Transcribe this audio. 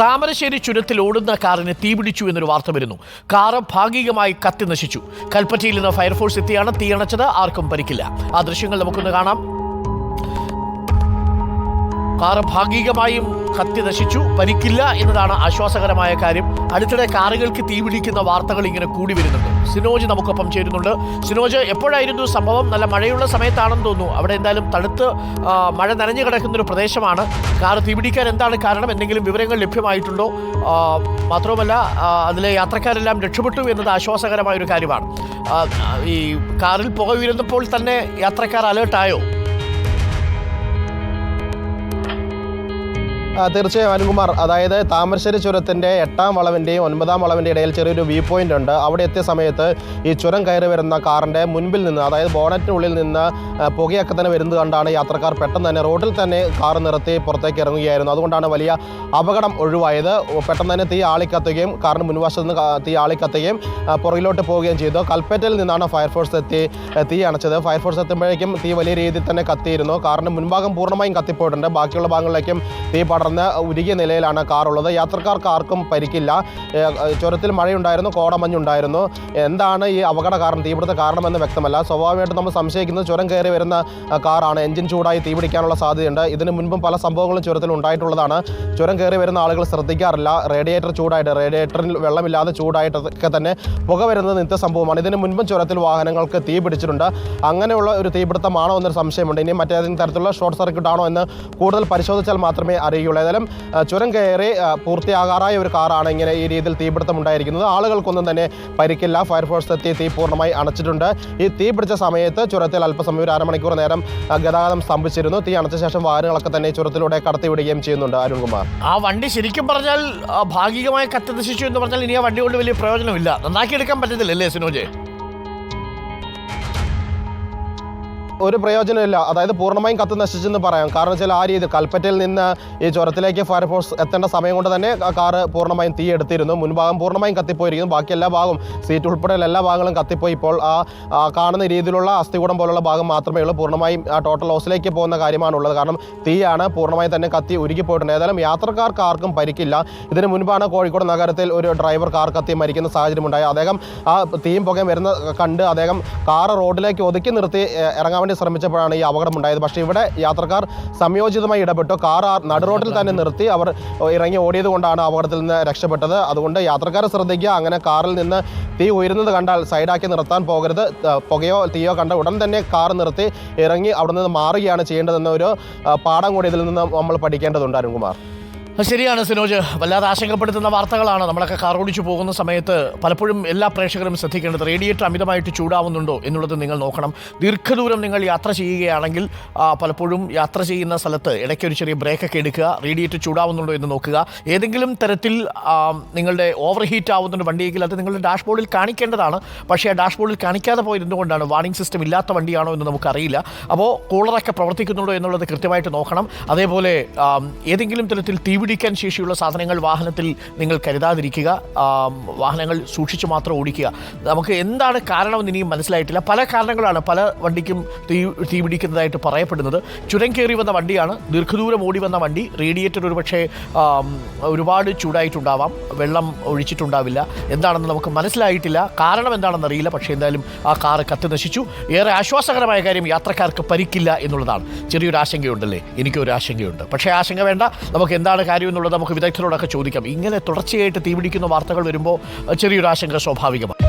താമരശ്ശേരി ചുരത്തിൽ ഓടുന്ന കാറിന് തീപിടിച്ചു എന്നൊരു വാർത്ത വരുന്നു. കാറ് ഭാഗികമായി കത്തി നശിച്ചു. കൽപ്പറ്റയിൽ നിന്ന് ഫയർഫോഴ്സ് എത്തിയാണ് തീയണച്ചത് ആർക്കും പരിക്കില്ല. ആ ദൃശ്യങ്ങൾ നമുക്കൊന്ന് കാണാം. കാറ് ഭാഗികമായും കത്തി നശിച്ചു. പനിക്കില്ല എന്നതാണ് ആശ്വാസകരമായ കാര്യം. അടുത്തിടെ കാറുകൾക്ക് തീപിടിക്കുന്ന വാർത്തകൾ ഇങ്ങനെ കൂടി വരുന്നുണ്ട്. സിനോജ് നമുക്കൊപ്പം ചേരുന്നുണ്ട്. സിനോജ് എപ്പോഴായിരുന്നു സംഭവം? നല്ല മഴയുള്ള സമയത്താണെന്ന് തോന്നുന്നു. അവിടെ എന്തായാലും തണുത്ത് മഴ നനഞ്ഞു കിടക്കുന്ന ഒരു പ്രദേശമാണ് കാർ തീപിടിക്കാൻ എന്താണ് കാരണം? എന്തെങ്കിലും വിവരങ്ങൾ ലഭ്യമായിട്ടുണ്ടോ? മാത്രവുമല്ല അതിലെ യാത്രക്കാരെല്ലാം രക്ഷപ്പെട്ടു എന്നത് ആശ്വാസകരമായ ഒരു കാര്യമാണ് ഈ കാറിൽ പുക ഉയരുന്നപ്പോൾ തന്നെ യാത്രക്കാർ അലേർട്ടായോ? തീർച്ചയായും അനുകുമാർ അതായത് താമരശ്ശേരി ചുരത്തിന്റെ എട്ടാം വളവിന്റെയും ഒൻപതാം വളവിന്റെ ഇടയിൽ ചെറിയൊരു വ്യൂ പോയിന്റ് ഉണ്ട്. അവിടെ എത്തിയ സമയത്ത് ഈ ചുരം കയറി വരുന്ന കാറിന്റെ മുൻപിൽ നിന്ന് അതായത് ബോണറ്റിനുള്ളിൽ നിന്ന് പുകയൊക്കെ തന്നെ വരുന്നത് കണ്ടാണ് യാത്രക്കാർ പെട്ടെന്ന് തന്നെ റോഡിൽ തന്നെ കാർ നിർത്തി പുറത്തേക്ക് ഇറങ്ങുകയായിരുന്നു. അതുകൊണ്ടാണ് വലിയ അപകടം ഒഴിവായത്. പെട്ടെന്ന് തന്നെ തീ ആളിക്കത്തുകയും കാറിന് മുൻവശത്ത് നിന്ന് തീ ആളിക്കത്തുകയും പുറകിലോട്ട് പോവുകയും ചെയ്തു. കൽപ്പറ്റയിൽ നിന്നാണ് ഫയർഫോഴ്സ് എത്തി തീ അണച്ചത്. ഫയർഫോഴ്സ് എത്തുമ്പോഴേക്കും തീ വലിയ രീതിയിൽ തന്നെ കത്തിയിരുന്നു. കാറിന്റെ മുൻഭാഗം പൂർണമായും കത്തിപ്പോയിട്ടുണ്ട്. ബാക്കിയുള്ള ഭാഗങ്ങളിലേക്കും തീ പടർന്ന് ഉരുകിയ നിലയിലാണ് കാർ ഉള്ളത് യാത്രക്കാർക്ക് ആർക്കും പരിക്കില്ല. ചുരത്തിൽ മഴയുണ്ടായിരുന്നു കോടമഞ്ഞുണ്ടായിരുന്നു. എന്താണ് ഈ അപകട കാരണം? തീപിടുത്ത കാരണമെന്ന് വ്യക്തമല്ല. സ്വാഭാവികമായിട്ടും നമ്മൾ സംശയിക്കുന്നത് ചുരം കയറി വരുന്ന കാറാണ്. എഞ്ചിൻ ചൂടായി തീപിടിക്കാനുള്ള സാധ്യതയുണ്ട്. ഇതിന് മുൻപും പല സംഭവങ്ങളും ചുരത്തിൽ ഉണ്ടായിട്ടുള്ളതാണ്. ചുരം കയറി വരുന്ന ആളുകൾ ശ്രദ്ധിക്കാറില്ല. റേഡിയേറ്റർ ചൂടായിട്ട് റേഡിയേറ്ററിൽ വെള്ളമില്ലാതെ ചൂടായിട്ടൊക്കെ തന്നെ പുക വരുന്നത് നിത്യ സംഭവമാണ് ഇതിന് മുൻപും ചുരത്തിൽ വാഹനങ്ങൾക്ക് തീ പിടിച്ചിട്ടുണ്ട്. അങ്ങനെയുള്ള ഒരു തീപിടുത്തമാണോ എന്നൊരു സംശയമുണ്ട്. ഇനി മറ്റേതെങ്കിലും തരത്തിലുള്ള ഷോർട്ട് സർക്യൂട്ട് ആണോ എന്ന് കൂടുതൽ പരിശോധിച്ചാൽ മാത്രമേ അറിയുള്ളൂ ഏതായാലും ചുരം കയറി പൂർത്തിയാകാറായ ഒരു കാറാണ് ഇങ്ങനെ ഈ രീതിയിൽ തീപിടുത്തം ഉണ്ടായിരിക്കുന്നത്. ആളുകൾക്കൊന്നും തന്നെ പരിക്കില്ല. ഫയർഫോഴ്സ് എത്തി തീ പൂർണമായി അണച്ചിട്ടുണ്ട്. ഈ തീ പിടിച്ച സമയത്ത് ചുരത്തിൽ അല്പസമയം ഒരു അരമണിക്കൂർ നേരം ഗതാഗതം സ്തംഭിച്ചിരുന്നു. തീ അണച്ച ശേഷം വാഹനങ്ങളൊക്കെ തന്നെ ചുരത്തിലൂടെ കടത്തിവിടുകയും ചെയ്യുന്നുണ്ട് അരുൺകുമാർ. ആ വണ്ടി ശരിക്കും പറഞ്ഞാൽ ഭാഗികമായി കത്തി നശിച്ചു എന്ന് പറഞ്ഞാൽ ഇനി ആ വണ്ടി കൊണ്ട് വലിയ പ്രയോജനമില്ല. നന്നാക്കി എടുക്കാൻ പറ്റത്തില്ല അല്ലേ സിനോജെ? ഒരു പ്രയോജനമില്ല അതായത് പൂർണമായും കത്ത് നശിച്ചെന്ന് പറയാം. കാരണം വെച്ചാൽ ആ രീതി കൽപ്പറ്റയിൽ നിന്ന് ഈ ചുരത്തിലേക്ക് ഫയർഫോഴ്സ് എത്തേണ്ട സമയം കൊണ്ട് തന്നെ കാറ് പൂർണമായും തീ എടുത്തിരുന്നു. മുൻഭാഗം പൂർണമായും കത്തിപ്പോയിരിക്കുന്നു. ബാക്കി എല്ലാ ഭാഗവും സീറ്റ് ഉൾപ്പെടെയുള്ള എല്ലാ ഭാഗങ്ങളും കത്തിപ്പോയി. ഇപ്പോൾ ആ കാണുന്ന രീതിയിലുള്ള അസ്ഥികൂടം പോലുള്ള ഭാഗം മാത്രമേ ഉള്ളൂ. പൂർണമായും ആ ടോട്ടൽ ലോസിലേക്ക് പോകുന്ന കാര്യമാണുള്ളത്. കാരണം തീയാണ് പൂർണമായും തന്നെ കത്തി ഉരുകി പോയിട്ടുണ്ട് ഏതായാലും യാത്രക്കാർക്ക് ആർക്കും പരിക്കില്ല. ഇതിന് മുൻപാണ് കോഴിക്കോട് നഗരത്തിൽ ഒരു ഡ്രൈവർ കാർ കത്തി മരിക്കുന്ന സാഹചര്യമുണ്ടായി. അദ്ദേഹം ആ തീയും പുകയും വരുന്ന കണ്ട് അദ്ദേഹം കാർ റോഡിലേക്ക് ഒതുക്കി നിർത്തി ഇറങ്ങാൻ വേണ്ടി ശ്രമിച്ചപ്പോഴാണ് ഈ അപകടം ഉണ്ടായത് പക്ഷേ ഇവിടെ യാത്രക്കാർ സംയോജിതമായി ഇടപെട്ടു. കാർ ആ നടുറോഡിൽ തന്നെ നിർത്തി അവർ ഇറങ്ങി ഓടിയത് കൊണ്ടാണ് അപകടത്തിൽ നിന്ന് രക്ഷപ്പെട്ടത്. അതുകൊണ്ട് യാത്രക്കാരെ ശ്രദ്ധിക്കുക. അങ്ങനെ കാറിൽ നിന്ന് തീ ഉയരുന്നത് കണ്ടാൽ സൈഡാക്കി നിർത്താൻ പോകരുത്. പുകയോ തീയോ കണ്ട ഉടൻ തന്നെ കാർ നിർത്തി ഇറങ്ങി അവിടെ നിന്ന് മാറുകയാണ് ചെയ്യേണ്ടതെന്ന ഒരു പാഠം കൂടി ഇതിൽ നിന്ന് നമ്മൾ പഠിക്കേണ്ടതുണ്ട് അരുൺകുമാർ. ശരിയാണ് സിനോജ്. വല്ലാതെ ആശങ്കപ്പെടുത്തുന്ന വാർത്തകളാണ് നമ്മളൊക്കെ കാർ ഓടിച്ചു പോകുന്ന സമയത്ത് പലപ്പോഴും എല്ലാ പ്രേക്ഷകരും ശ്രദ്ധിക്കേണ്ടത് റേഡിയേറ്റർ അമിതമായിട്ട് ചൂടാവുന്നുണ്ടോ എന്നുള്ളത് നിങ്ങൾ നോക്കണം. ദീർഘദൂരം നിങ്ങൾ യാത്ര ചെയ്യുകയാണെങ്കിൽ പലപ്പോഴും യാത്ര ചെയ്യുന്ന സ്ഥലത്ത് ഇടയ്ക്ക് ഒരു ചെറിയ ബ്രേക്കൊക്കെ എടുക്കുക റേഡിയേറ്റർ ചൂടാവുന്നുണ്ടോ എന്ന് നോക്കുക. ഏതെങ്കിലും തരത്തിൽ നിങ്ങളുടെ ഓവർ ഹീറ്റ് ആവുന്നുണ്ട് വണ്ടിയെങ്കിൽ അത് നിങ്ങളുടെ ഡാഷ്ബോർഡിൽ കാണിക്കേണ്ടതാണ്. പക്ഷേ ആ ഡാഷ്ബോർഡിൽ കാണിക്കാതെ പോയിരുന്നുകൊണ്ടാണ് വാർണിംഗ് സിസ്റ്റം ഇല്ലാത്ത വണ്ടിയാണോ എന്ന് നമുക്കറിയില്ല. അപ്പോൾ കൂളറൊക്കെ പ്രവർത്തിക്കുന്നുണ്ടോ എന്നുള്ളത് കൃത്യമായിട്ട് നോക്കണം. അതേപോലെ ഏതെങ്കിലും തരത്തിൽ തീപിടിക്കാൻ ശേഷിയുള്ള സാധനങ്ങൾ വാഹനത്തിൽ നിങ്ങൾ കരുതാതിരിക്കുക. വാഹനങ്ങൾ സൂക്ഷിച്ച് മാത്രം ഓടിക്കുക. നമുക്ക് എന്താണ് കാരണമെന്ന് ഇനിയും മനസ്സിലായിട്ടില്ല. പല കാരണങ്ങളാണ് പല വണ്ടിക്കും തീ തീ പിടിക്കുന്നതായിട്ട് പറയപ്പെടുന്നത്. ചുരം കയറി വന്ന വണ്ടിയാണ്. ദീർഘദൂരം ഓടി വന്ന വണ്ടി. റേഡിയേറ്റർ ഒരുപക്ഷെ പക്ഷേ ഒരുപാട് ചൂടായിട്ടുണ്ടാവാം. വെള്ളം ഒഴിച്ചിട്ടുണ്ടാവില്ല. എന്താണെന്ന് നമുക്ക് മനസ്സിലായിട്ടില്ല. കാരണം എന്താണെന്ന് അറിയില്ല പക്ഷേ എന്തായാലും ആ കാറ് കത്തി നശിച്ചു. ഏറെ ആശ്വാസകരമായ കാര്യം യാത്രക്കാർക്ക് പരിക്കില്ല എന്നുള്ളതാണ്. ചെറിയൊരു ആശങ്കയുണ്ടല്ലേ എനിക്കൊരു ആശങ്കയുണ്ട് പക്ഷേ ആശങ്ക വേണ്ട. നമുക്ക് എന്താണ് കാര്യം എന്നുള്ളത് നമുക്ക് വിദഗ്ധരോടൊക്കെ ചോദിക്കാം. ഇങ്ങനെ തുടർച്ചയായിട്ട് തീപിടിക്കുന്ന വാർത്തകൾ വരുമ്പോൾ ചെറിയൊരു ആശങ്ക സ്വാഭാവികമാണ്.